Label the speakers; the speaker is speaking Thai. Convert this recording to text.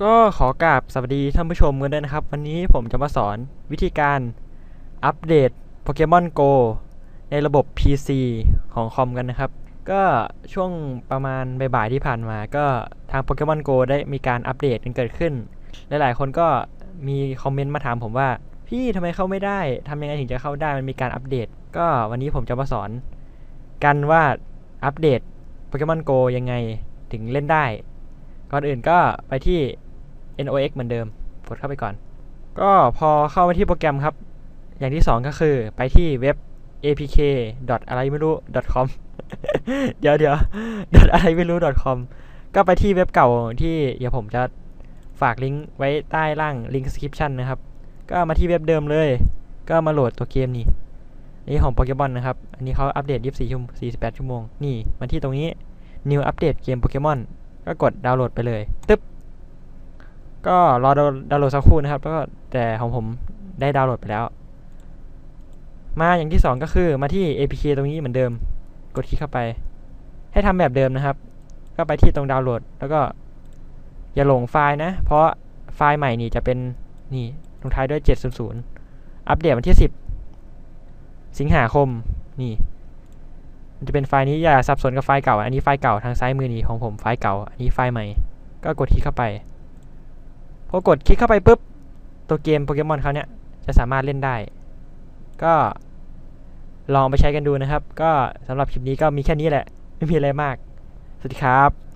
Speaker 1: ก็ขอกราบสวัสดีท่านผู้ชมกันด้วยนะครับ วันนี้ผมจะมาสอนวิธีการอัปเดตโปเกมอน Go ในระบบ PC ของคอมกันนะครับ ก็ช่วงประมาณบ่ายๆที่ผ่านมา ก็ทาง Pokemon Go ได้มีการอัปเดตกันเกิดขึ้น หลายๆคนก็มีคอมเมนต์มาถามผมว่า พี่ทำไมเข้าไม่ได้ทำยังไงถึงจะเข้าได้มันมีการอัปเดต ก็วันนี้ผมจะมาสอน กันว่าอัปเดต Pokemon Go ยังไงถึงเล่นได้ ก่อนอื่นก็ไปที่ NOX เหมือนเดิม กดเข้าไปก่อน ก็พอเข้ามาที่โปรแกรมครับ อย่างที่สองก็คือไปที่เว็บ apk อะไรไม่รู้ com เดี๋ยวเดี๋ยวอะไรไม่รู้ com ก็ไปที่เว็บเก่าที่เดี๋ยวผมจะฝากลิงก์ไว้ใต้ล่างลิงก์ description นะครับ ก็มาที่เว็บเดิมเลย ก็มาโหลดตัวเกมนี่นี่ของโปเกมอนนะครับ อันนี้เขาอัปเดต 24 ชั่วโมง 48 ชั่วโมง นี่มาที่ตรงนี้ New Update เกมโปเกมอน ก็กดดาวน์โหลดไปเลยตึ๊บก็รอดาวน์โหลดสักครู่นะครับแล้วก็แต่ของผมได้ดาวน์โหลดไปแล้ว มาอย่างที่สองก็คือมาที่ APK ตรงนี้เหมือนเดิม กดคลิกเข้าไป ให้ทำแบบเดิมนะครับ ก็ไปที่ตรงดาวน์โหลด แล้วก็อย่าหลงไฟล์นะ เพราะไฟล์ใหม่นี่จะเป็นนี่ลงท้ายด้วย700อัปเดตวันที่ 10 สิงหาคมนี่ มันจะเป็นไฟล์นี้อย่าสับสนกับไฟล์เก่า อันนี้ไฟล์เก่าทางซ้ายมือนี้ของผมไฟล์เก่า อันนี้ไฟล์ใหม่ ก็กดคลิกเข้าไป พอกดคลิกเข้าไปปุ๊บ ตัวเกมโปเกมอนเขาเนี่ยจะสามารถเล่นได้ ก็ลองไปใช้กันดูนะครับ ก็สำหรับคลิปนี้ก็มีแค่นี้แหละ ไม่มีอะไรมาก สวัสดีครับ